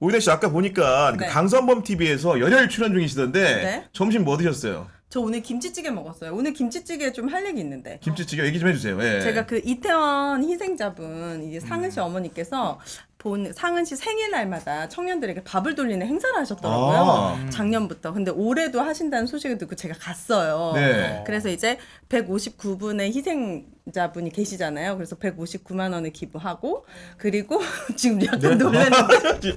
오이대 씨 아까 보니까 그 네. 강선범 TV에서 열혈 출연 중이시던데 네. 점심 뭐 드셨어요? 저 오늘 김치찌개 먹었어요. 오늘 김치찌개 좀 할 얘기 있는데. 김치찌개 얘기 좀 해주세요. 예. 제가 그 이태원 희생자분 이제 상은 씨 어머니께서 본 상은 씨 생일날마다 청년들에게 밥을 돌리는 행사를 하셨더라고요. 아. 작년부터. 근데 올해도 하신다는 소식을 듣고 제가 갔어요. 네. 그래서 이제 159분의 희생자분이 계시잖아요. 그래서 159만 원을 기부하고 그리고 지금 약간 놀랐는데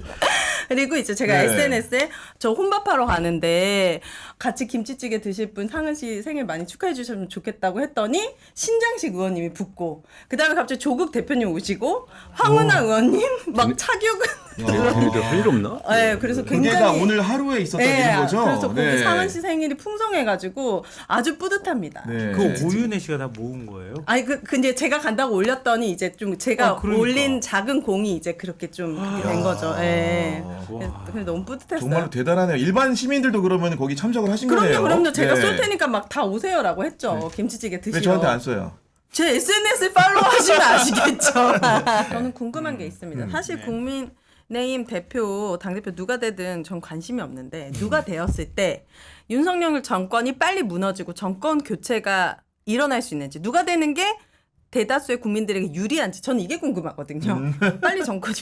그리고 이제 제가 네. SNS에 저 혼밥하러 가는데 같이 김치찌개 드실 분 상은 씨 생일 많이 축하해 주셨으면 좋겠다고 했더니 신장식 의원님이 붙고 그다음에 갑자기 조국 대표님 오시고 황운하 의원님 막 차격은 우리들 할일 없나? 네, 그래서 그게 다 굉장히 오늘 하루에 있었던 네, 일인 거죠? 그래서 거기 네. 상은 씨 생일이 풍성해가지고 아주 뿌듯합니다. 네. 그 오윤혜 씨가 다 모은 거예요? 아니 그 근데 제가 간다고 올렸더니 이제 좀 제가 아, 그러니까. 올린 작은 공이 이제 그렇게 좀 그렇게 된 거죠. 예. 그래서 그래서 너무 뿌듯했어요. 정말로 대단하네요. 일반 시민들도 그러면 거기 참석을 하신 그럼요, 거네요. 그럼요. 제가 네. 쏠 테니까 막 다 오세요라고 했죠. 김치찌개 드시러. 왜 저한테 안 써요? 제 SNS 팔로우 하시면 아시겠죠. 저는 궁금한 게 있습니다. 사실 네. 국민의힘 대표, 당대표 누가 되든 전 관심이 없는데 누가 되었을 때 윤석열 정권이 빨리 무너지고 정권 교체가 일어날 수 있는지 누가 되는 게 대다수의 국민들에게 유리한지 저는 이게 궁금하거든요. 빨리 정권이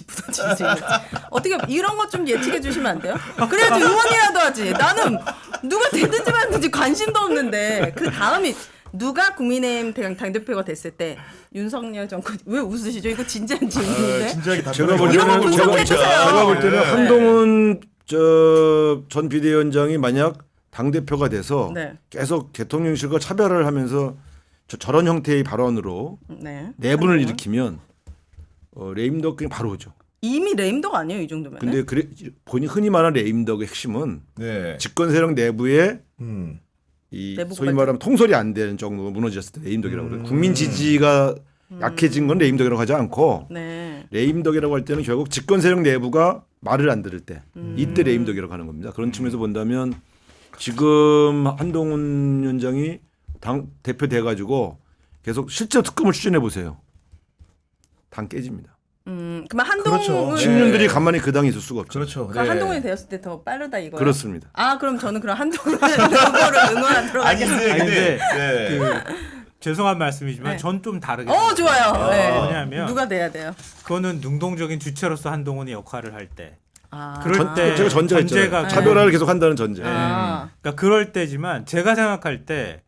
수 있는지. 어떻게 이런 것 좀 예측해 주시면 안 돼요? 그래야지 의원이라도 하지. 나는 누가 되든지 말든지 관심도 없는데 그 다음이 누가 국민의힘 당- 당대표가 됐을 때 윤석열 정권 왜 웃으시죠? 이거 진지한 질문인데. 아, 진지하게 답변. 제가 볼거 때는 제가, 분석해 제가, 주세요. 제가 볼 때는 네. 한동훈 저전 비대위원장이 만약 당 대표가 돼서 네. 계속 대통령실과 차별을 하면서 저, 저런 형태의 발언으로 네. 내분을? 일으키면 어, 레임덕 그냥 바로 오죠. 이미 레임덕 아니에요, 이 정도면. 근데 그래 본이 흔히 말하는 레임덕의 핵심은 네. 집권 세력 내부에 음. 이 소위. 말하면 통솔이 안 되는 정도가 무너졌을 때 레임덕이라고 그래요. 국민 지지가 약해진 건 레임덕이라고 하지 않고 네. 레임덕이라고 할 때는 결국 집권 세력 내부가 말을 안 들을 때 음. 이때 레임덕이라고 하는 겁니다. 그런 측면에서 본다면 지금 한동훈 위원장이 당 대표 돼 가지고 계속 실제 특검을 추진해 보세요. 당 깨집니다. 음, 그러면 한동훈 그렇죠. 네. 신윤들이 가만히 그 당에 있을 수가 없죠. 그렇죠. 그러니까 한동훈이 되었을 때 더 빠르다 이거요. 그렇습니다. 아, 그럼 저는 그럼 한동훈 후보를 응원하도록 아니 하겠습니다. 근데 아니, 근데 근데 네. 그 죄송한 말씀이지만 네. 전 좀 다르게. 어, 좋아요. 생각해요. 네. 뭐냐면 누가 돼야 돼요? 그거는 능동적인 주체로서 한동훈이 역할을 할 때. 아. 그럴 전, 때 제가 전제가 있잖아요. 전제가 차별화를 계속 한다는 전제. 아. 그러니까 그럴 때지만 제가 생각할 때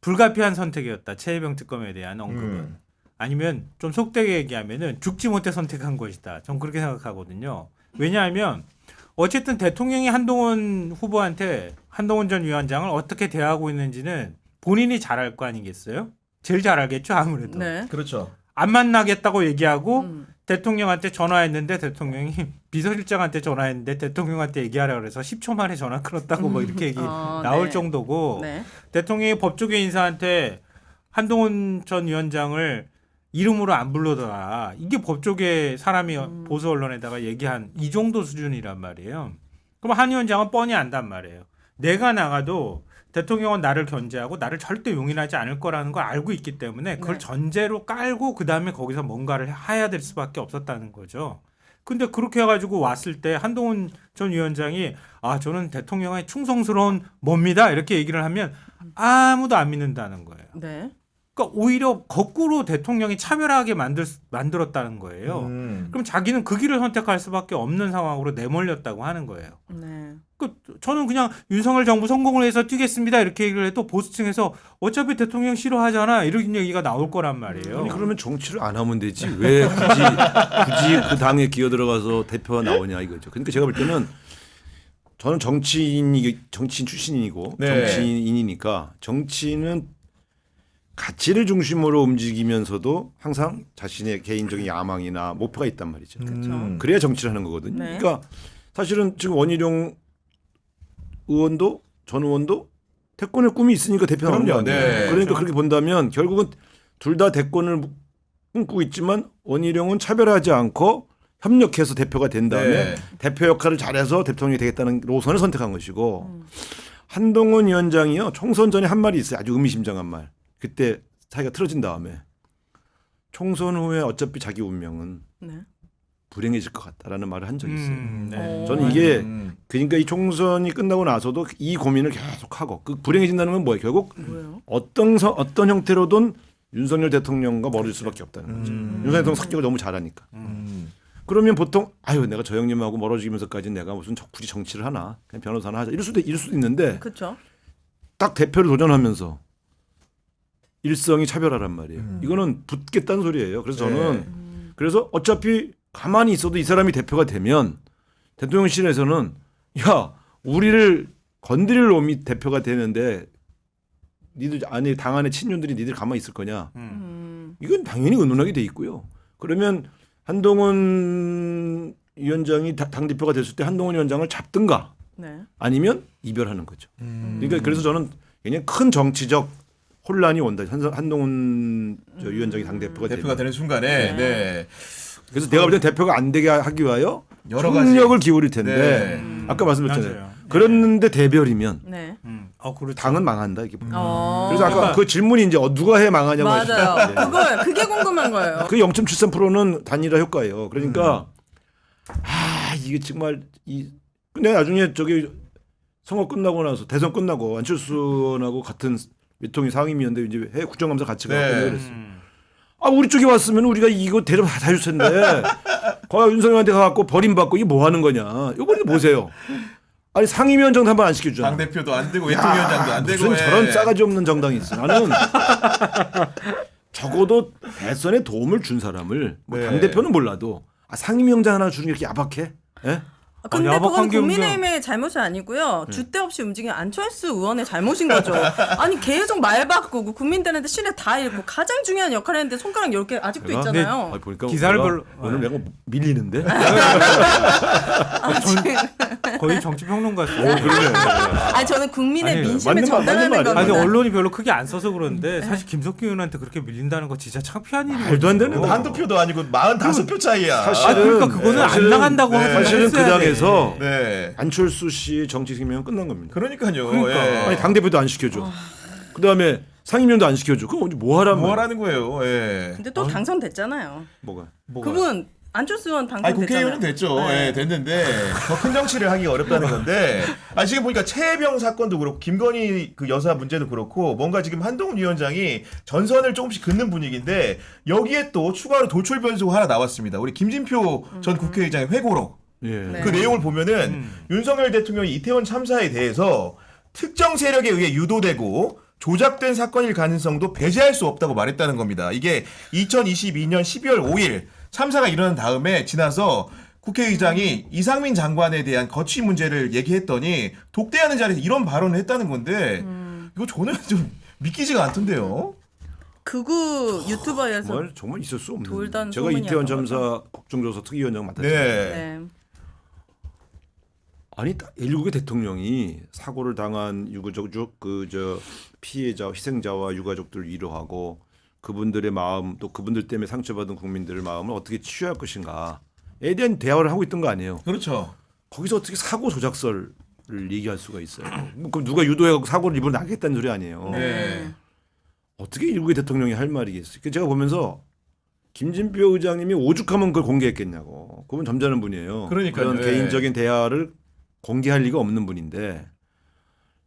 불가피한 선택이었다. 최혜병 특검에 대한 언급은. 음. 아니면 좀 속되게 얘기하면은 죽지 못해 선택한 것이다. 전 그렇게 생각하거든요. 왜냐하면 어쨌든 대통령이 한동훈 후보한테 한동훈 전 위원장을 어떻게 대하고 있는지는 본인이 잘 알 거 아니겠어요? 제일 잘 알겠죠 아무래도. 네. 그렇죠. 안 만나겠다고 얘기하고 음. 대통령한테 전화했는데 대통령이 비서실장한테 전화했는데 대통령한테 얘기하라 그래서 10초 만에 전화 끊었다고 뭐 이렇게 얘기 어, 나올 네. 정도고 네. 대통령이 법조계 인사한테 한동훈 전 위원장을 이름으로 안 불러더라. 이게 법조계 사람이 음. 보수 언론에다가 얘기한 이 정도 수준이란 말이에요. 그럼 한 위원장은 뻔히 안단 말이에요. 내가 나가도 대통령은 나를 견제하고 나를 절대 용인하지 않을 거라는 걸 알고 있기 때문에 그걸 네. 전제로 깔고 그 다음에 거기서 뭔가를 해야 될 수밖에 없었다는 거죠. 근데 그렇게 해가지고 왔을 때 한동훈 전 위원장이 아 저는 대통령의 충성스러운 뭡니다 이렇게 얘기를 하면 아무도 안 믿는다는 거예요. 네. 그러니까 오히려 거꾸로 대통령이 차별하게 만들 만들었다는 거예요. 음. 그럼 자기는 그 길을 선택할 수밖에 없는 상황으로 내몰렸다고 하는 거예요. 네. 그 저는 그냥 윤석열 정부 성공을 해서 뛰겠습니다 이렇게 얘기를 해도 보수층에서 어차피 대통령 싫어하잖아 이런 얘기가 나올 거란 말이에요. 아니 그러면 정치를 안 하면 되지 왜 굳이 굳이 그 당에 기어 들어가서 대표가 나오냐 이거죠. 그러니까 제가 볼 때는 저는 정치인이 정치인 출신이고 네. 정치인이니까 정치인은 가치를 중심으로 움직이면서도 항상 자신의 개인적인 야망이나 목표가 있단 말이죠. 음. 그래야 정치를 하는 거거든요. 네. 그러니까 사실은 지금 원희룡 의원도 전 의원도 대권의 꿈이 있으니까 대표 나오는 거 그럼요. 아니에요. 네. 그러니까 그렇게 본다면 결국은 둘 다 대권을 꿈꾸고 있지만 원희룡은 차별하지 않고 협력해서 대표가 된 다음에 네. 대표 역할을 잘해서 대통령이 되겠다는 노선을 선택한 것이고 음. 한동훈 위원장이요 총선 전에 한 말이 있어요 아주 의미심장한 말 그때 사이가 틀어진 다음에 총선 후에 어차피 자기 운명은 네. 불행해질 것 같다라는 말을 한 적이 있어요. 음, 네. 어. 저는 이게 음. 그러니까 이 총선이 끝나고 나서도 이 고민을 계속 하고 그 불행해진다는 건 뭐예요? 결국 뭐예요? 어떤 서, 어떤 형태로든 윤석열 대통령과 멀어질 수밖에 없다는 거죠. 음. 윤석열 대통령 성격을 너무 잘하니까. 음. 그러면 보통 아유 내가 저 형님하고 멀어지면서까지 내가 무슨 저- 굳이 정치를 하나 그냥 변호사나 하자 이럴 수도 이럴 수도 있는데 그렇죠. 딱 대표를 도전하면서 일성이 차별하란 말이에요. 음. 이거는 붙겠다는 소리예요. 그래서 네. 저는 그래서 어차피 가만히 있어도 이 사람이 대표가 되면 대통령실에서는 야 우리를 건드릴 놈이 대표가 되는데 니들 안에 당 안에 친윤들이 니들 가만히 있을 거냐? 음. 음. 이건 당연히 의논하게 돼 있고요. 그러면 한동훈 위원장이 다- 당대표가 됐을 때 한동훈 위원장을 잡든가 네. 아니면 이별하는 거죠. 음. 그러니까 그래서 저는 굉장히 큰 정치적 혼란이 온다. 한, 한동훈 저 위원장이 당 대표가 대표가 되면. 되는 순간에 네. 그래서 내가 볼 땐 대표가 안 되게 하기 위하여 여러 가지 총력을 기울일 텐데 네. 아까 말씀드렸잖아요. 맞아요. 그랬는데 대별이면 네. 음. 어, 그렇죠. 당은 망한다 이게. 보면. 어. 그래서 아까 그 질문이 이제 어, 누가 해 망하냐고 맞아요. 하셨는데 그거예요. 그게 궁금한 거예요. 그 0.73%는 단일화 효과예요. 그러니까 아 이게 정말 이 근데 나중에 저기 선거 끝나고 나서 대선 끝나고 안철수 의원하고 같은 외통위 상임위원데 이제 해 국정감사 같이 가고 네. 그랬어요. 음. 아 우리 쪽에 왔으면 우리가 이거 대접 다 해줄 텐데 거기 윤석열한테 가갖고 버림받고 이게 뭐 하는 거냐. 이번에 보세요. 아니 상임위원장도 한번 안 시켜주잖아. 당 대표도 안 되고 외통위원장도 안 되고 무슨 예. 저런 싸가지 없는 정당이 있어. 나는 적어도 대선에 도움을 준 사람을 뭐 네. 당 대표는 몰라도 아, 상임위원장 하나 주는 게 이렇게 야박해? 예? 근데 야박한 그건 게 국민의힘의 잘못이 아니고요. 주대 없이 움직인 안철수 의원의 잘못인 거죠. 아니 계속 말 바꾸고 국민들한테 신뢰 다 잃고 가장 중요한 역할을 했는데 손가락 10개 아직도 내가? 있잖아요. 아, 보니까 기사를 내가 별로- 오늘 내가 밀리는데? 거의 정치 평론가였어요. 그러네. 아니 저는 국민의 아니, 민심을 맞는 말, 전달하는 맞는 겁니다. 아니 언론이 별로 크게 안 써서 그런데 사실 김석기 의원한테 그렇게 밀린다는 거 진짜 창피한 일이거든요. 말도 안 되는 거. 한두 표도 아니고 45표 차이야. 사실은- 아 그러니까 그거는 안 사실은- 나간다고 네. 하면 사실은 그. 당에서 네. 안철수 씨 정치 생명은 끝난 겁니다. 그러니까요. 그러니까. 예. 아니 당 대표도 안 시켜줘. 그 다음에 상임위원도 안 시켜줘. 그럼 언제 뭐 하란 뭐 말이야? 하라는 거예요. 예. 근데 또 당선됐잖아요. 뭐가? 뭐가? 그분 안철수 의원 아니 당선됐잖아요. 국회의원은 됐죠. 네. 예, 됐는데 더 큰 정치를 하기 어렵다는 건데. 아 지금 보니까 최혜병 사건도 그렇고 김건희 그 여사 문제도 그렇고 뭔가 지금 한동훈 위원장이 전선을 조금씩 긋는 분위기인데 여기에 또 추가로 도출 변수가 하나 나왔습니다. 우리 김진표 전 국회의장의 회고록. 예. 네. 그 내용을 보면은 음. 윤석열 대통령이 이태원 참사에 대해서 특정 세력에 의해 유도되고 조작된 사건일 가능성도 배제할 수 없다고 말했다는 겁니다. 이게 2022년 12월 5일 참사가 일어난 다음에 지나서 국회의장이 이상민 장관에 대한 거취 문제를 얘기했더니 독대하는 자리에서 이런 발언을 했다는 건데 음. 이거 저는 좀 믿기지가 않던데요. 극우 유튜버에서 정말 정말 있을 수 없는. 돌던 제가 이태원 참사 국정조사 특위위원장 맡았잖아요. 네. 네. 아니 딱 일국의 대통령이 사고를 당한 유가족 그저 피해자 희생자와 유가족들을 위로하고 그분들의 마음 또 그분들 때문에 상처받은 국민들의 마음을 어떻게 치유할 것인가에 대한 대화를 하고 있던 거 아니에요. 그렇죠. 거기서 어떻게 사고 조작설을 얘기할 수가 있어요. 그럼 누가 유도해 사고를 입으로 나겠다는 소리 아니에요. 네. 어떻게 일국의 대통령이 할 말이겠어요. 그 제가 보면서 김진표 의장님이 오죽하면 그걸 공개했겠냐고. 그분 점잖은 분이에요. 그러니까요. 런 예. 개인적인 대화를 공개할 리가 없는 분인데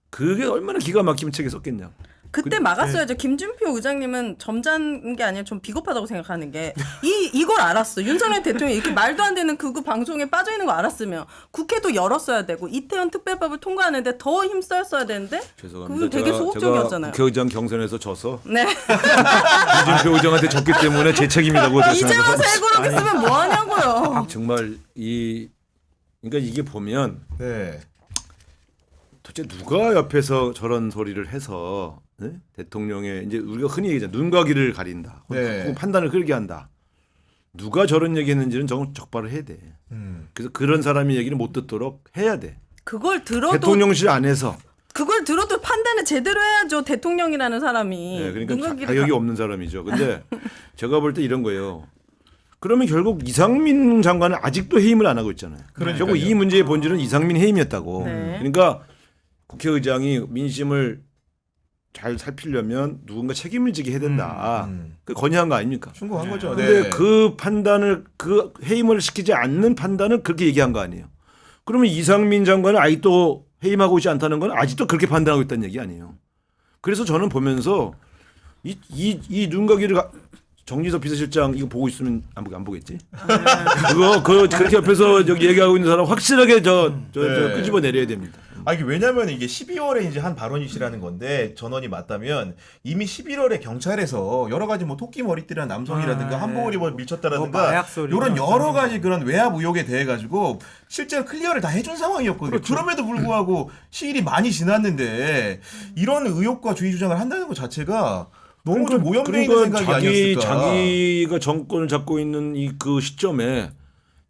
그게 얼마나 기가 막히면 책에 썼겠냐. 그때 그- 막았어야죠. 김준표 의장님은 점잖은 게 아니라 좀 비겁하다고 생각하는 게 이 이걸 알았어. 윤석열 대통령이 이렇게 말도 안 되는 극우 방송에 빠져 있는 거 알았으면 국회도 열었어야 되고 이태원 특별법을 통과하는데 더 힘써야 되는데 죄송합니다. 그분 되게 제가- 소극적이었잖아요. 국회의장 경선에서 져서 네. 김진표 의장한테 졌기 때문에 제 책임이라고 이제 생각합니다. 와서 해고록 쓰면 뭐 하냐고요. 정말 이 그러니까 이게 보면 네. 도대체 누가 옆에서 저런 소리를 해서 네? 대통령의 이제 우리가 흔히 얘기하잖아 눈과 귀를 가린다 네. 판단을 흐르게 한다 누가 저런 얘기했는지는 정 적발을 해야 돼 음. 그래서 그런 사람의 얘기를 못 듣도록 해야 돼 그걸 들어도 대통령실 안에서 그걸 들어도 판단을 제대로 해야죠. 대통령이라는 사람이. 네, 그러니까 자- 자격이 가- 없는 사람이죠 근데 제가 볼 때 이런 거예요 그러면 결국 이상민 장관은 아직도 해임을 안 하고 있잖아요 그러니까요. 결국 이 문제의 본질은 이상민 해임이었다고 네. 그러니까 국회의장이 민심을 잘 살피려면 누군가 책임을 지게 해야 된다. 음. 그 건의한 거 아닙니까? 충고한 거죠. 근데 네. 그 판단을 그 해임을 시키지 않는 판단을 그렇게 얘기한 거 아니에요. 그러면 이상민 장관은 아직도 해임하고 있지 않다는 건 아직도 그렇게 판단하고 있다는 얘기 아니에요. 그래서 저는 보면서 이 이 이 눈가기를 가- 정지석 비서실장 이거 보고 있으면 안, 보, 안 보겠지? 그거 그 그렇게 옆에서 여기 얘기하고 있는 사람 확실하게 저저 네. 끄집어 내려야 됩니다. 아 이게 왜냐면 이게 12월에 이제 한 발언이시라는 건데 전원이 맞다면 이미 11월에 경찰에서 여러 가지 뭐 토끼 머리띠란 남성이라든가 아, 한복을 네. 입어 뭐 밀쳤다라든가 마약 소리 이런 여러. 가지 그런 외압 의혹에 대해 가지고 실제로 클리어를 다 해준 상황이었거든요. 그럼에도 불구하고 시일이 많이 지났는데 이런 의혹과 주의 주장을 한다는 것 자체가 너무 좀 오염돼 있는 생각이 그러니까 자기 아니었을까. 자기가 정권을 잡고 있는 이 그 시점에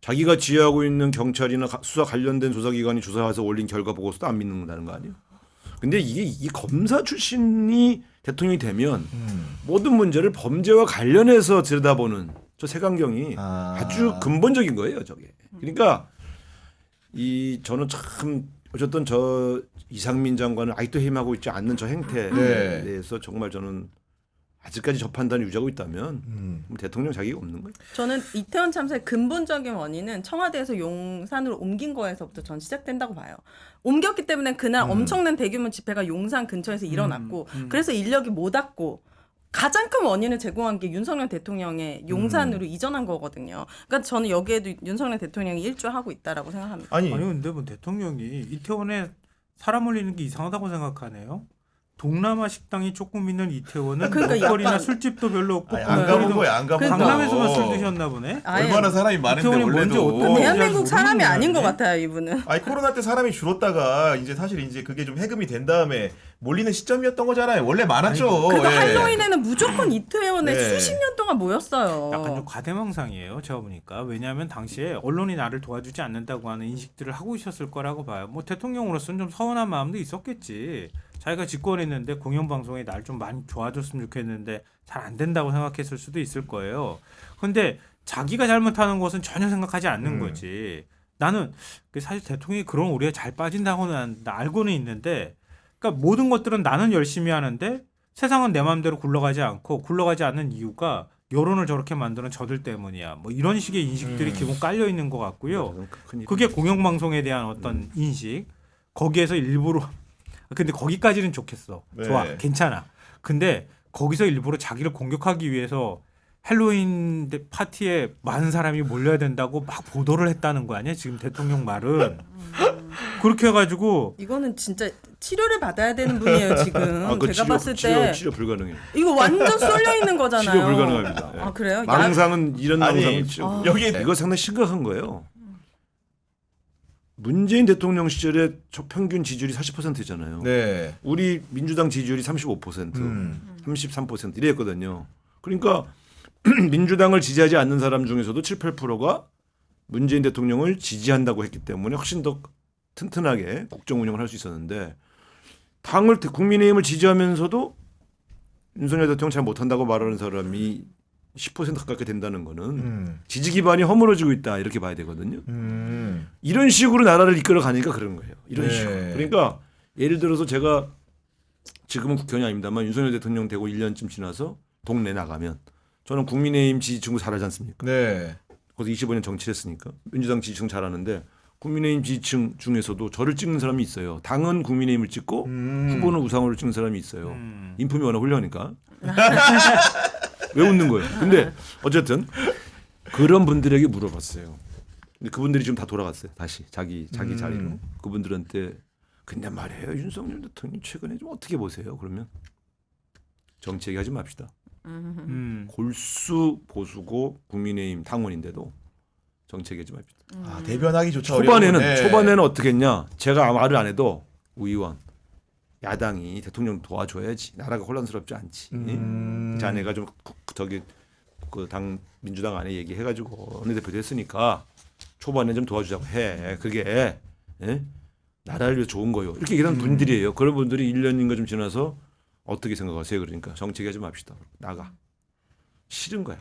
자기가 지휘하고 있는 경찰이나 가- 수사 관련된 조사기관이 조사해서 올린 결과 보고서도 안 믿는다는 거 아니에요? 근데 이게 이 검사 출신이 대통령이 되면 음. 모든 문제를 범죄와 관련해서 들여다보는 저 색안경이 아. 아. 주 근본적인 거예요, 저게. 그러니까 이 저는 참 어쨌든 저 이상민 장관은 아직도 해임하고 있지 않는 저 행태에 네. 대해서 정말 저는 아직까지 저 판단을 유지하고 있다면 음. 그럼 대통령 자격이 없는 거예요. 저는 이태원 참사의 근본적인 원인은 청와대에서 용산으로 옮긴 거에서부터 전 시작된다고 봐요. 옮겼기 때문에 그날 음. 엄청난 대규모 집회가 용산 근처에서 일어났고 음. 그래서 인력이 못 왔고 가장 큰 원인을 제공한 게 윤석열 대통령의 용산으로 이전한 거거든요. 그러니까 저는 여기에도 윤석열 대통령이 일조하고 있다라고 생각합니다. 아니, 아니 근데 뭐 대통령이 이태원에 사람 올리는 게 이상하다고 생각하네요. 동남아 식당이 조금 있는 이태원은 그러니까 먹거리나 약간- 술집도 별로 없고 아니, 안 가본 거야 안 가본 그러니까. 거. 강남에서만 술 드셨나 보네. 아예 얼마나 사람이 많은데 이태원이 뭔지 원래도. 어떤 데야? 대한민국 사람이 모르는 아닌 것 거네. 같아요 이분은. 아니 코로나 때 사람이 줄었다가 이제 사실 이제 그게 좀 해금이 된 다음에 몰리는 시점이었던 거잖아요. 원래 많았죠. 그러니까 예. 할로윈에는 무조건 이태원에 네. 수십 년 동안 모였어요. 약간 좀 과대망상이에요. 제가 보니까 왜냐하면 당시에 언론이 나를 도와주지 않는다고 하는 인식들을 하고 있었을 거라고 봐요. 뭐 대통령으로서는 좀 서운한 마음도 있었겠지. 자기가 집권했는데 공영방송에 날좀 많이 도와줬으면 좋겠는데 잘 안 된다고 생각했을 수도 있을 거예요. 근데 자기가 잘못하는 것은 전혀 생각하지 않는 음. 거지. 나는 그 사실 대통령이 그런 오해에 잘 빠진다고는 나 알고는 있는데, 그러니까 모든 것들은 나는 열심히 하는데 세상은 내 마음대로 굴러가지 않고 굴러가지 않는 이유가 여론을 저렇게 만드는 저들 때문이야. 뭐 이런 식의 인식들이 음. 기본 깔려 있는 것 같고요. 큰 그게 공영방송에 대한 어떤 인식 거기에서 일부러 근데 거기까지는 좋겠어 네. 좋아 괜찮아 근데 거기서 일부러 자기를 공격하기 위해서 헬로윈 데- 파티에 많은 사람이 몰려야 된다고 막 보도를 했다는 거 아니야 지금 대통령 말은 그렇게 해가지고 이거는 진짜 치료를 받아야 되는 분이에요 지금. 아, 그 제가 치료, 봤을 치료, 때 치료 불가능해요. 이거 완전 쏠려 있는 거잖아요. 치료 불가능합니다. 예. 아 그래요? 야, 망상은 이런 아니, 망상은 치료. 아. 여기 이거 상당히 심각한 거예요. 문재인 대통령 시절에 저 평균 지지율이 40%잖아요. 네. 우리 민주당 지지율이 35%, 음. 33% 이랬거든요. 그러니까 민주당을 지지하지 않는 사람 중에서도 7, 8%가 문재인 대통령을 지지한다고 했기 때문에 훨씬 더 튼튼하게 국정 운영을 할 수 있었는데 당을 국민의힘을 지지하면서도 윤석열 대통령 잘 못한다고 말하는 사람이 10% 가깝게 된다는 거는 음. 지지 기반이 허물어지고 있다 이렇게 봐야 되거든요. 음. 이런 식으로 나라를 이끌어 가니까 그런 거예요. 이런 네. 식으로. 그러니까 예를 들어서 제가 지금은 국회의원이 아닙니다만 윤석열 대통령 되고 1년쯤 지나서 동네 나가면 저는 국민의힘 지지층 잘하지 않습니까? 네. 거기서 25년 정치를 했으니까 민주당 지지층 잘하는데 국민의힘 지지층 중에서도 저를 찍는 사람이 있어요. 당은 국민의힘을 찍고 음. 후보는 우상호를 찍는 사람이 있어요. 음, 인품이 워낙 훌륭하니까. 왜 웃는 거예요? 근데 어쨌든 그런 분들에게 물어봤어요. 근데 그분들이 지금 다 돌아갔어요. 다시 자기 자기 음. 자리로. 그분들한테 근데 말이에요. 윤석열 대통령 최근에 좀 어떻게 보세요? 그러면 정치 얘기하지 맙시다. 음. 골수 보수고 국민의힘 당원인데도 정치 얘기하지 맙시다. 아, 대변하기 조차 초반에는 어려운, 네. 초반에는 어떻게 했냐? 제가 말을 안 해도 의원 야당이 대통령 도와줘야지 나라가 혼란스럽지 않지. 음. 자네가 좀 구- 저기 그 당 민주당 안에 얘기해가지고 어느 대표 됐으니까 초반에 좀 도와주자고 해. 그게 예? 나라를 위해 좋은 거요. 이렇게 얘기하는 분들이에요. 그런 분들이 1년인가 좀 지나서 어떻게 생각하세요? 그러니까 정치 얘기하지 맙시다. 나가. 싫은 거야.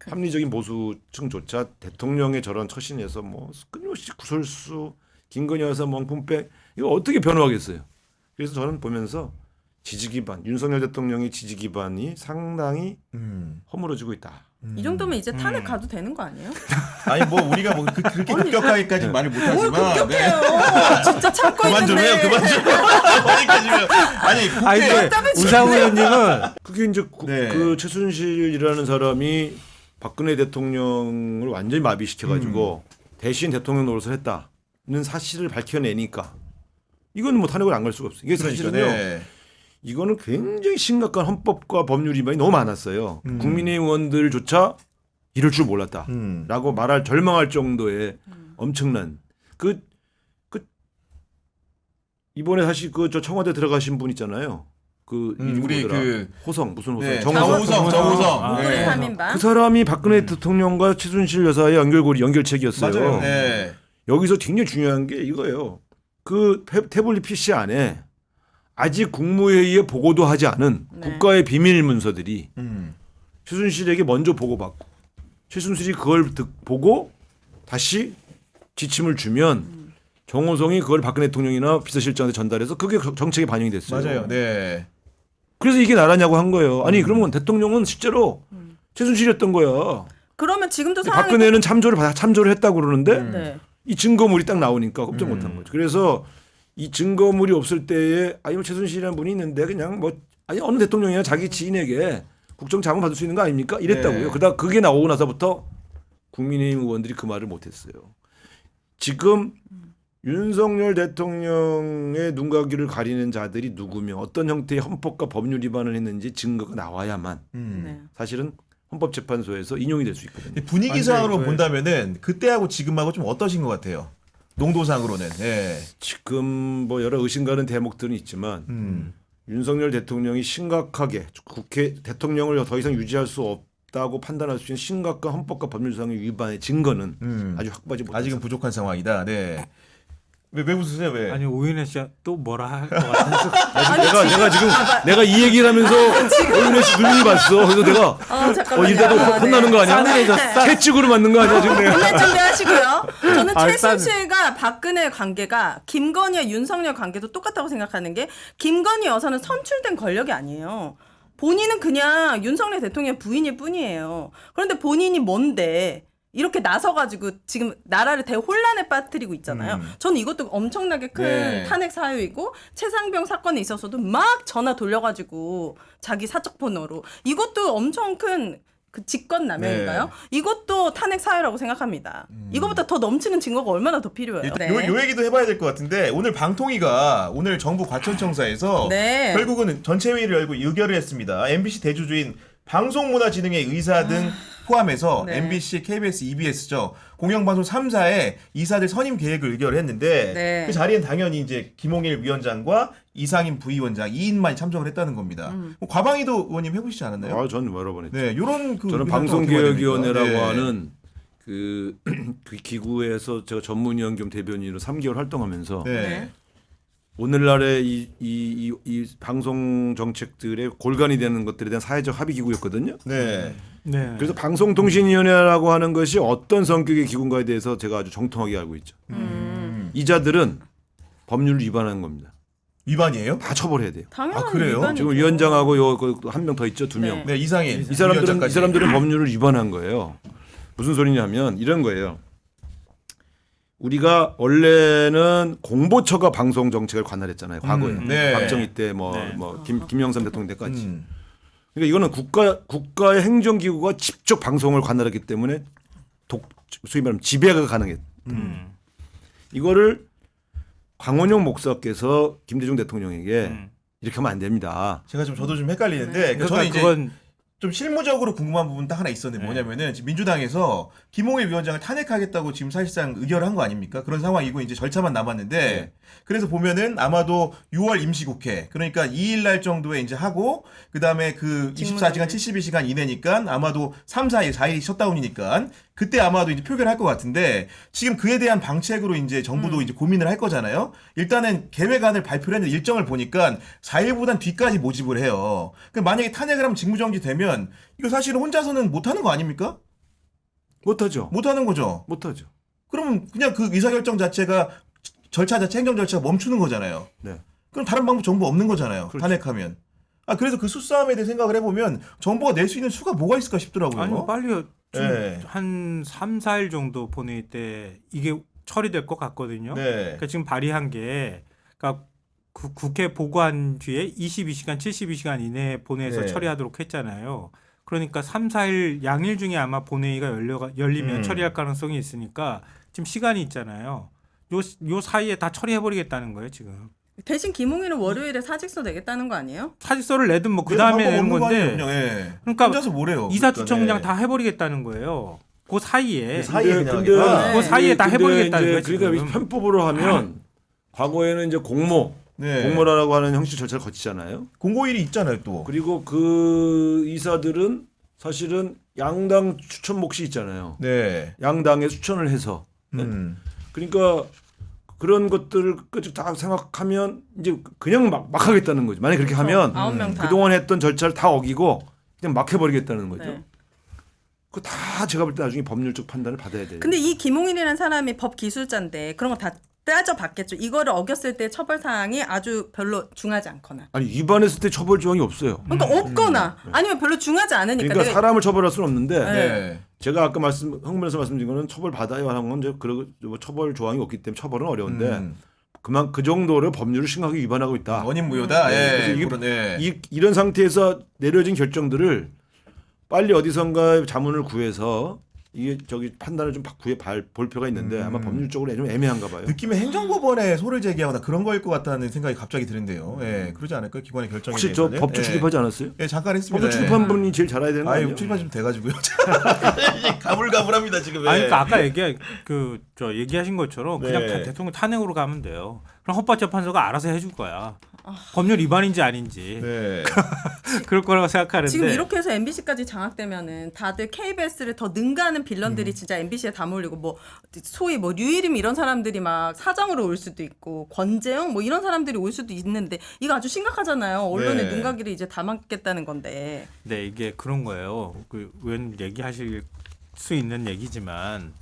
합리적인 보수층조차 대통령의 저런 처신에서 뭐 끊임없이 구설수 김건희 여사 멍품백 이거 어떻게 변호하겠어요? 그래서 저는 보면서 지지 기반 윤석열 대통령의 지지 기반이 상당히 음. 허물어지고 있다. 이 정도면 이제 탄핵 음. 가도 되는 거 아니에요? 아니 뭐 우리가 뭐 그, 렇게 급격하게까지 말을 뭘 못하지만 네. 급격해요. 진짜 참고 그만 좀 해요 있는데. 그만 좀 그러니까 지금 아니 근데 답답해 우상호 의원님은 그게 이제 구- 네. 그 최순실이라는 사람이 박근혜 대통령을 완전히 마비시켜가지고 음. 대신 대통령 노릇을 했다는 사실을 밝혀내니까 이건 뭐 탄핵을 안 갈 수가 없어요. 이게 그러니까, 사실은요. 네. 이거는 굉장히 심각한 헌법과 법률 위반이 너무 많았어요. 음. 국민의힘 의원들조차 이럴 줄 몰랐다. 음. 라고 말할 절망할 정도의 엄청난 그, 그 이번에 사실 그 저 청와대 들어가신 분 있잖아요. 그 음, 우리? 그- 호성 무슨 호성 네, 정호성. 정우성 아, 네. 3인방. 그 사람이 박근혜 대통령과 최순실 여사의 연결고리 연결책이었어요. 맞아요 네. 여기서 굉장히 중요한 게 이거예요. 그 태- 태블릿 PC 안에 아직 국무회의에 보고도 하지 않은 네. 국가의 비밀 문서들이 음. 최순실에게 먼저 보고받고 최순실이 그걸 듣, 보고 다시 지침을 주면 정호성이 그걸 박근혜 대통령이나 비서실장한테 전달해서 그게 정책에 반영이 됐어요. 맞아요 네 그래서 이게 나라냐고 한 거예요. 아니 그러면 대통령은 실제로 최순실이었던 거야. 그러면 지금도 상황이 박근혜는 참조를 참조를 했다고 그러는데 음. 네. 이 증거물이 딱 나오니까 꼼짝 음. 못한 거죠. 그래서 이 증거물이 없을 때에 아니 뭐 최순실이라는 분이 있는데 그냥 뭐 아니 어느 대통령이나 자기 지인에게 국정 자문 받을 수 있는 거 아닙니까? 이랬다고요. 네. 그다 그게 나오고 나서부터 국민의힘 의원들이 그 말을 못했어요. 지금 윤석열 대통령의 눈가귀를 가리는 자들이 누구며 어떤 형태의 헌법과 법률 위반을 했는지 증거가 나와야만 음. 네. 사실은 헌법재판소에서 인용이 될 수 있거든요. 분위기상으로 완전히 그- 본다면은 그때하고 지금하고 좀 어떠신 것 같아요 농도상으로는 네. 지금 뭐 여러 의심 가는 대목들은 있지만 음. 윤석열 대통령이 심각하게 국회 대통령을 더 이상 유지할 수 없다고 판단할 수 있는 심각한 헌법과 법률상의 위반의 증거는 음. 아주 확보하지 못했습니다. 아직은 부족한 상황이다 네. 왜, 왜 웃으세요 왜 아니 오윤혜 씨가 또 뭐라 할 것 같아서 내가 내가 지금 내가 이 얘기를 하면서 오윤혜 씨 눈이 봤어. 그래서 내가 어, 잠깐만요. 어 이래도 아, 혼나는 거 아니야? 채찍으로 맞는 거 아니야 지금 내가? 오늘 준비하시고요. 저는 아, 최순실과 박근혜 관계가 김건희와 윤석열 관계도 똑같다고 생각하는 게 김건희 여사는 선출된 권력이 아니에요. 본인은 그냥 윤석열 대통령 부인일 뿐이에요. 그런데 본인이 뭔데 이렇게 나서가지고 지금 나라를 대혼란에 빠뜨리고 있잖아요. 음. 저는 이것도 엄청나게 큰 네. 탄핵 사유이고 최상병 사건에 있어서도 막 전화 돌려가지고 자기 사적 번호로 이것도 엄청 큰 그 직권 남용인가요? 네. 이것도 탄핵 사유라고 생각합니다. 이거보다 더 넘치는 증거가 얼마나 더 필요해요. 음. 요, 요 얘기도 해봐야 될 것 같은데 오늘 방통위가 오늘 정부 과천청사에서 네. 결국은 전체 회의를 열고 의결을 했습니다. MBC 대주주인 방송문화진흥회 의사 등 포함해서 네. MBC, KBS, EBS죠 공영방송 3사의 이사들 선임 계획을 의결을 했는데 네. 그 자리엔 당연히 이제 김홍일 위원장과 이상임 부위원장 2인만이 참석을 했다는 겁니다. 음. 뭐 과방위도 의원님 해보시지 않았나요? 아, 전 여러 번 했죠. 네, 요런 그 저는 방송개혁위원회라고? 네. 하는 그, 그 기구에서 제가 전문위원 겸 대변인으로 3개월 활동하면서 네. 네. 오늘날의 이, 이, 이, 이 방송 정책들의 골간이 되는 것들에 대한 사회적 합의 기구였거든요. 네. 네. 그래서 방송통신위원회라고 하는 것이 어떤 성격의 기구인가에 대해서 제가 아주 정통하게 알고 있죠. 음. 이자들은 법률을 위반하는 겁니다. 위반이에요? 다 처벌해야 돼요. 당연한 아, 그래요? 위반이죠. 지금 위원장하고 요한 명 더 있죠, 두 명. 네. 네, 이상인. 이 사람들은. 이 사람들은 법률을 위반한 거예요. 무슨 소리냐면 이런 거예요. 우리가 원래는 공보처가 방송 정책을 관할했잖아요. 과거에 음, 네. 박정희 때 뭐 네. 뭐 김영삼 대통령 때까지. 음. 그러니까 이거는 국가 국가의 행정기구가 직접 방송을 관할했기 때문에 독 소위 말하면 지배가 가능했. 음. 이거를 강원영 목사께서 김대중 대통령에게 음. 이렇게 하면 안 됩니다. 제가 좀 저도 좀 헷갈리는데 그 그러니까 저는 이제 그건 좀 실무적으로 궁금한 부분 딱 하나 있었는데 네. 뭐냐면은 지금 민주당에서 김홍일 위원장을 탄핵하겠다고 지금 사실상 의결한 거 아닙니까? 그런 상황이고 이제 절차만 남았는데 네. 그래서 보면은 아마도 6월 임시국회 그러니까 2일 날 정도에 이제 하고 그다음에 그 24시간 72시간 이내니까 아마도 3, 4일 4일이 셧다운이니까 그때 아마도 이제 표결할 것 같은데 지금 그에 대한 방책으로 이제 정부도 이제 고민을 할 거잖아요. 일단은 계획안을 발표를 했는데 일정을 보니까 4일보단 뒤까지 모집을 해요. 그 만약에 탄핵을 하면 직무정지 되면 이거 사실은 혼자서는 못 하는 거 아닙니까? 못하죠. 못 하는 거죠. 못하죠. 그러면 그냥 그 의사결정 자체가 절차 자체 행정 절차가 멈추는 거잖아요. 네. 그럼 다른 방법 정보 없는 거잖아요. 그렇죠. 탄핵하면. 아 그래서 그 수싸움에 대해 생각을 해보면 정부가 낼 수 있는 수가 뭐가 있을까 싶더라고요. 아니 빨리 네. 한 3, 4일 정도 보낼 때 이게 처리될 것 같거든요. 네. 그러니까 지금 발의한 게 그러니까 구- 국회 보고한 뒤에 22시간, 72시간 이내에 본회의에서 네. 처리하도록 했잖아요. 그러니까 3, 4일 양일 중에 아마 본회의가 열려 열리면 음. 처리할 가능성이 있으니까 지금 시간이 있잖아요. 요, 요 사이에 다 처리해 버리겠다는 거예요, 지금. 대신 김홍일은 월요일에 사직서 내겠다는 거 아니에요? 사직서를 내든 뭐 그 다음에 내는 없는 거 아니에요, 건데 그냥, 예. 그러니까 혼자서 뭐래요? 이사추천 그냥 그러니까, 다 해버리겠다는 거예요. 그 사이에 그 사이에 근데- 그냥 근데 하겠다. 그 사이에 다 해버리겠다는 거예요, 그러니까 지금. 편법으로 하면 과거에는 이제 공모, 네. 공모라고 하는 형식 절차를 거치잖아요. 공고일이 있잖아요 또. 그리고 그 이사들은 사실은 양당 추천 몫이 있잖아요. 네. 양당에 추천을 해서 음. 그러니까 그런 것들을 끝다 생각하면 이제 그냥 막, 막 하겠다는 거죠. 만약 에 그렇게 하면 아홉 명 다. 그동안 했던 절차를 다 어기고 그냥 막 해버리겠다는 거죠. 네. 그거 다 제가 볼 때 나중에 법률적 판단을 받아야 돼요. 근데 이 김홍일이라는 사람이 법 기술자인데 그런 거 다 따져봤겠죠. 이거를 어겼을 때 처벌 사항이 아주 별로 중하지 않거나. 아니 위반했을 때 처벌 조항이 없어요. 그러니까 없거나 아니면 별로 중하지 않으니까. 음. 그러니까 내가 사람을 처벌할 수는 없는데 네. 네. 제가 아까 말씀 흥분해서 말씀드린 거는 처벌 받아야 하는 건 이제 그런 뭐 처벌 조항이 없기 때문에 처벌은 어려운데 음. 그만 그 정도로 법률을 심각하게 위반하고 있다. 원인 무효다. 네, 예. 그래서 이게- 그런, 예. 이, 이런 상태에서 내려진 결정들을 빨리 어디선가 자문을 구해서 이게 저기 판단을 좀 바- 구해 발, 볼 필요가 있는데 아마 음. 법률적으로 좀 애매한가 봐요. 느낌에 행정법원에 소를 제기하거나 그런 거일 것 같다는 생각이 갑자기 드는데요. 예, 그러지 않을까요? 기관의 결정에 혹시 저 대해서는? 법조 예. 출입하지 않았어요? 예, 잠깐 했습니다. 법조 출입한 분이 제일 잘 알아야 되는 거 아니에요? 출입한 좀 돼가지고요. 가물가물합니다 지금. 예. 아니 그러니까 아까 얘기 그저 얘기하신 것처럼 그냥 네. 다 대통령 탄핵으로 가면 돼요. 그럼 헌법재판소가 알아서 해줄 거야. 법률 위반인지 아닌지 네. 그럴 거라고 생각하는데 지금 이렇게 해서 MBC까지 장악되면은 다들 KBS를 더 능가하는 빌런들이 진짜 MBC에 다 몰리고 뭐 소위 뭐 류일임 이런 사람들이 막 사장으로 올 수도 있고 권재영 뭐 이런 사람들이 올 수도 있는데 이거 아주 심각하잖아요. 언론의 네. 눈가기를 이제 다 막겠다는 건데. 네 이게 그런 거예요. 그웬 얘기하실 수 있는 얘기지만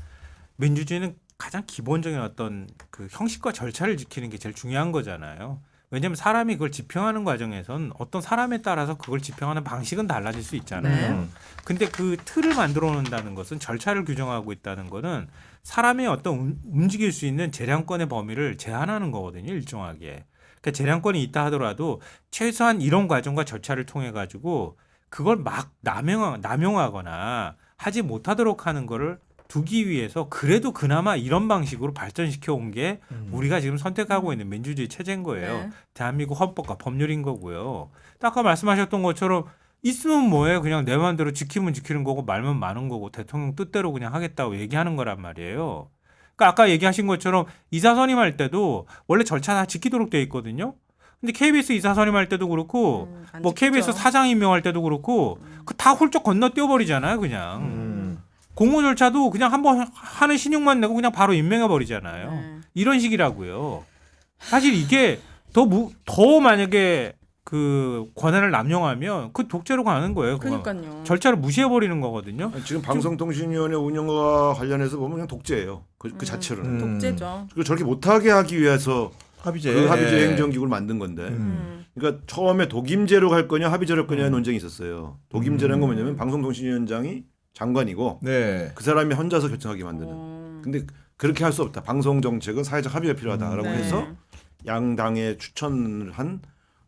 민주주의는 가장 기본적인 어떤 그 형식과 절차를 지키는 게 제일 중요한 거잖아요. 왜냐하면 사람이 그걸 지평하는 과정에선 어떤 사람에 따라서 그걸 지평하는 방식은 달라질 수 있잖아요. 네. 근데 그 틀을 만들어 놓는다는 것은 절차를 규정하고 있다는 거는 사람의 어떤 움- 움직일 수 있는 재량권의 범위를 제한하는 거거든요, 일정하게. 그러니까 재량권이 있다 하더라도 최소한 이런 과정과 절차를 통해 가지고 그걸 막 남용 남용하거나 하지 못하도록 하는 거를 두기 위해서 그래도 그나마 이런 방식으로 발전시켜 온 게 우리가 지금 선택하고 있는 민주주의 체제인 거예요. 네. 대한민국 헌법과 법률인 거고요. 아까 말씀하셨던 것처럼 있으면 뭐예요? 그냥 내 마음대로 지키면 지키는 거고 말면 마는 거고 대통령 뜻대로 그냥 하겠다고 얘기하는 거란 말이에요. 그러니까 아까 얘기하신 것처럼 이사 선임할 때도 원래 절차 다 지키도록 돼 있거든요. 근데 KBS 이사 선임할 때도 그렇고 음, 안뭐 KBS. 사장 임명할 때도 그렇고 그다 훌쩍 건너뛰어 버리잖아요, 그냥. 음. 공모 절차도 그냥 한번 하는 신용만 내고 그냥 바로 임명해 버리잖아요. 네. 이런 식이라고요. 사실 이게 더, 무, 더 만약에 그 권한을 남용하면 그 독재로 가는 거예요. 그러니까요. 절차를 무시해 버리는 거거든요. 지금 방송통신위원회 운영과 관련해서 보면 그냥 독재예요. 그, 그 자체로는. 음. 독재죠. 그리고 저렇게 못하게 하기 위해서 합의제. 그 합의제 예. 행정기구를 만든 건데. 음. 음. 그러니까 처음에 독임제로 갈 거냐 합의제로 할 거냐 논쟁이 있었어요. 독임제라는 건 뭐냐면 방송통신위원장이 장관이고 네. 그 사람이 혼자서 결정하게 만드는. 어. 근데 그렇게 할 수 없다. 방송 정책은 사회적 합의가 필요하다라고 네. 해서 양당에 추천을 한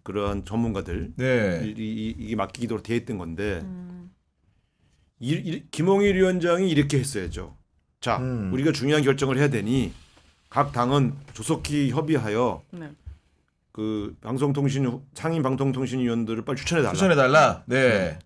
그러한 전문가들 네. 이, 이, 이게 맡기기로 돼 있던 건데 음. 이, 이, 김홍일 위원장이 이렇게 했어야죠. 자, 음. 우리가 중요한 결정을 해야 되니 각 당은 조속히 협의하여 네. 그 방송통신 상임 방송통신위원들을 빨리 추천해 달라. 추천해 달라. 네.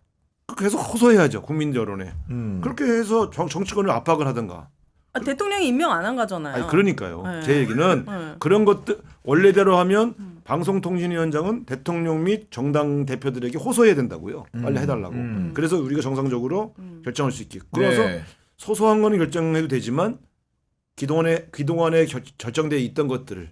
계속 호소해야죠 국민 여론에. 음. 그렇게 해서 정, 정치권을 압박을 하든가. 아, 대통령이 임명 안 한 거잖아요. 아니 그러니까요. 네. 제 얘기는 네. 그런 것들 원래대로 하면 음. 방송통신위원장은 대통령 및 정당 대표들에게 호소해야 된다고요. 빨리 음. 해달라고. 음. 그래서 우리가 정상적으로 음. 결정할 수 있게. 그래서 네. 소소한 거는 결정해도 되지만 기동안에 기동안에 결, 결정돼 있던 것들을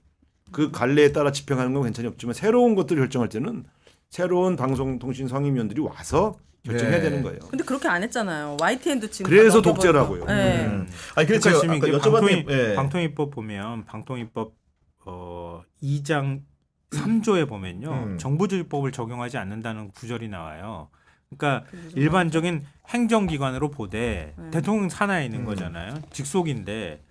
그 관례에 따라 집행하는 건 괜찮이 없지만 새로운 것들을 결정할 때는 새로운 방송통신 상임위원들이 와서 결정해야 네. 되는 거예요. 근데 그렇게 안 했잖아요. YTN도 지금 그래서 다. 독재라고요. 네. 음. 아니 그래서 제가 그러니까 아까 여쭤봤는데 방통위, 예. 방통위법 보면 방통위법 어 2장 3조에 보면요. 음. 정부조직법을 적용하지 않는다는 구절이 나와요. 그러니까 일반적인 행정기관으로 보되 네. 대통령 산하에 있는 음. 거잖아요. 직속인데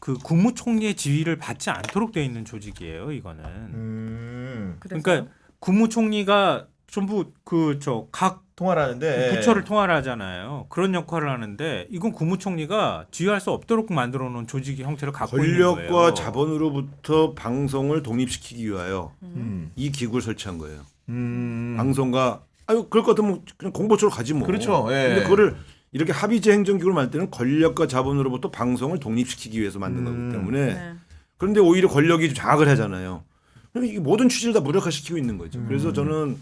그 국무총리의 지위를 받지 않도록 돼 있는 조직이에요. 이거는. 음, 그러니까 국무총리가 전부 그 저 각 통화를 하는데 부처를 통화를 하잖아요. 그런 역할을 하는데 이건 국무총리가 지휘할 수 없도록 만들어 놓은 조직의 형태를 갖고 있는 거예요. 권력과 자본으로부터 방송을 독립시키기 위하여 음. 이 기구를 설치한 거예요. 음. 방송가 아유 그럴 것 같으면 그냥 공보처로 가지 뭐. 그렇죠. 예. 근데 그거를 이렇게 합의제 행정기구를 만들 때는 권력과 자본으로부터 방송을 독립시키기 위해서 만든 음. 거기 때문에 네. 그런데 오히려 권력이 장악을 하잖아요. 그러니까 이게 모든 취지를 다 무력화시키고 있는 거죠. 그래서 저는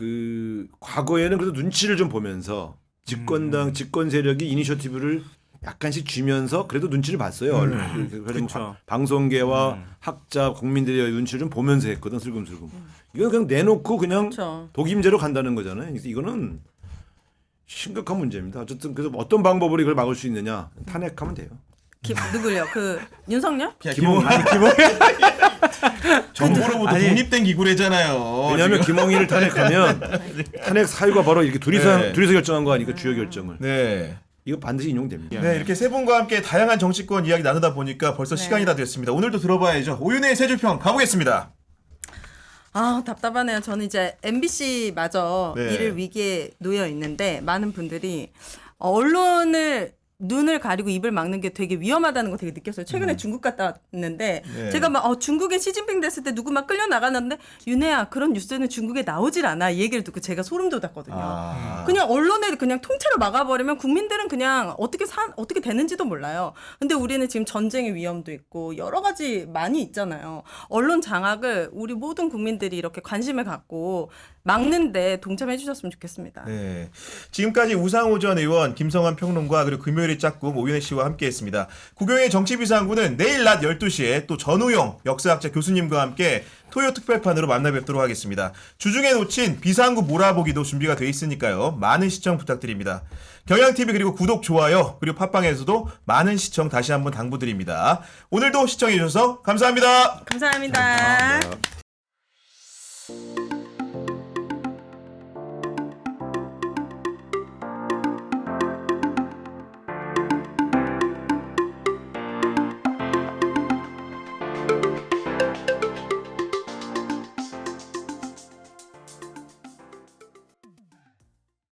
그 과거에는 그래도 눈치를 좀 보면서 집권당 집권 세력이 이니셔티브를 약간씩 쥐면서 그래도 눈치를 봤어요. 음. 그렇죠. 방송계와 음. 학자 국민들의 눈치를 좀 보면서 했거든 슬금슬금. 이건 그냥 내놓고 그냥 그렇죠. 독임제로 간다는 거잖아요. 그래서 이거는 심각한 문제입니다. 어쨌든 그래서 어떤 방법으로 이걸 막을 수 있느냐 탄핵하면 돼요. 기, 누굴요? 그 윤석열? 기본 아니 기본 정부로부터 아니. 독립된 기구래잖아요. 왜냐하면 김홍희를 탄핵하면 탄핵 사유가 바로 이렇게 둘이서 네. 둘이서 결정한 거 아니까 주요 결정을 네. 이거 반드시 인용됩니다. 네, 이렇게 세 분과 함께 다양한 정치권 이야기 나누다 보니까 벌써 네. 시간이 다 됐습니다. 오늘도 들어봐야죠. 오윤의 세줄평 가보겠습니다. 아 답답하네요. 저는 이제 MBC마저 네. 이를 위기에 놓여 있는데 많은 분들이 언론을 눈을 가리고 입을 막는 게 되게 위험하다는 거 되게 느꼈어요. 최근에 중국 갔다 왔는데 음. 네. 제가 막 어, 중국에 시진핑 됐을 때 누구 막 끌려 나갔는데 윤혜야 그런 뉴스는 중국에 나오질 않아 이 얘기를 듣고 제가 소름 돋았거든요. 아. 그냥 언론을 그냥 통째로 막아버리면 국민들은 그냥 어떻게 사 어떻게 되는지도 몰라요. 근데 우리는 지금 전쟁의 위험도 있고 여러 가지 많이 있잖아요. 언론 장악을 우리 모든 국민들이 이렇게 관심을 갖고 막는데 동참해 주셨으면 좋겠습니다. 네. 지금까지 우상호 전 의원, 김성환 평론가 그리고 금요일 의 짝꿍 오윤혜 씨와 함께했습니다. 구경의 정치비상구는 내일 낮 12시에 또 전우용 역사학자 교수님과 함께 토요 특별판으로 만나 뵙도록 하겠습니다. 주중에 놓친 비상구 몰아보기도 준비가 돼 있으니까요. 많은 시청 부탁드립니다. 경향TV 그리고 구독, 좋아요 그리고 팟빵에서도 많은 시청 다시 한번 당부드립니다. 오늘도 시청해 주셔서 감사합니다. 감사합니다. 감사합니다.